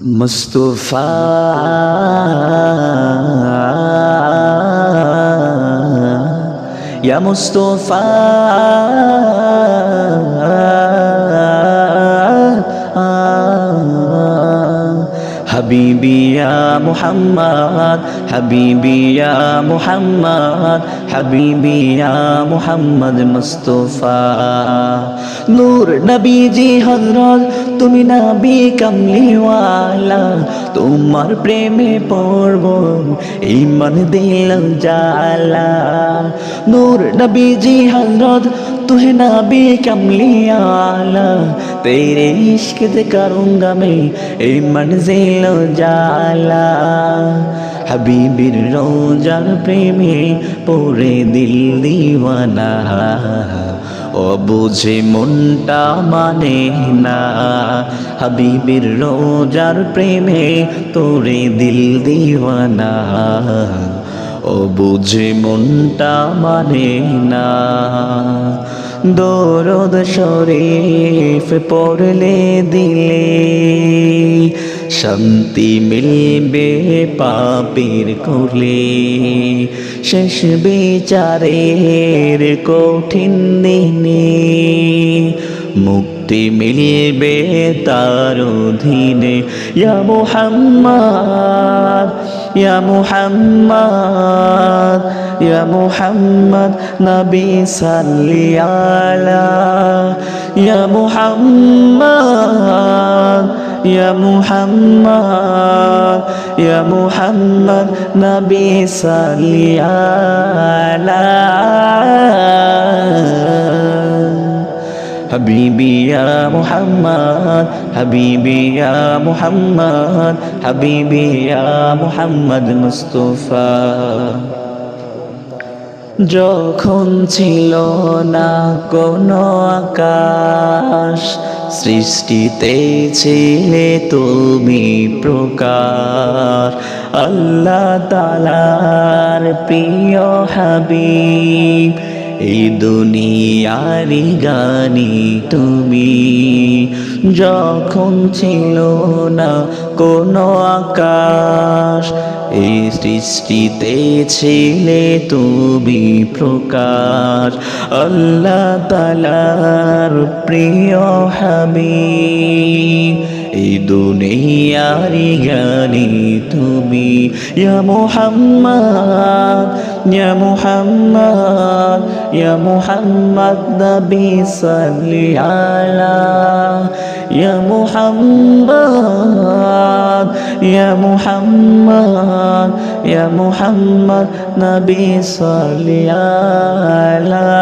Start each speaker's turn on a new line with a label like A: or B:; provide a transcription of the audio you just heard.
A: মুস্তফা ইয়া হাবিবি মুহাম্মদ হাবিবি মুহাম্মদ হাবিবি মুহাম্মদ মুস্তফা। নূর নবীজি হযরত, তুমি নবী কামলিওয়ালা, তোমার প্রেমে পড়ব ইমান দিল জালা। নূর নবীজি تو ہے نابی کملی آلہ تیرے عشق سے کروں گا میں اے منزل جالا হাবিবির রোজার প্রেমে পড়ে দিল দিওয়ানা ও বুঝে মনটা মানে না হাবিবির রোজার প্রেমে তোরে দিল দিওয়ানা ও বুঝে মনটা মানে না। দরদ শরীফ পড়লে দিলে শান্তি মিলবে পাপের কোলে। শেষ বিচারের কঠিন দিনে মুক্তি মিলবে তার অধীনে। ইয়া মুহাম্মদ ইয়া মুহাম্মদ ইয়া মুহাম্মদ, নবী সাল্লি আলা। ইয়া মুহাম্মদ ইয়া মুহাম্মদ ইয়া মুহাম্মদ, নবী সাল্লি আলা। حبيبي يا محمد حبيبي يا محمد حبيبي يا محمد মুস্তফা যখন ছিল না কোনো আকাশ সৃষ্টিতে ছিলে তুমি প্রকার আল্লাহ তালার প্রিয় হাবিব এই দুনিয়ারি গানি তুমি যখন ছিল না কোনো আকাশ, এই সৃষ্টিতে ছিলে তুমি প্রকাশ। আল্লাহ তালার প্রিয় হাবিব এই দুনিয়ারি গানি তুমি। ইয়া মুহাম্মদ ইয়া মুহাম্মদ ইয়া মুহাম্মদ নবী সাল্লি আলা ইয়া মুহাম্মদ ইয়া মুহাম্মদ ইয়া মুহাম্মদ নবী সাল্লি আলা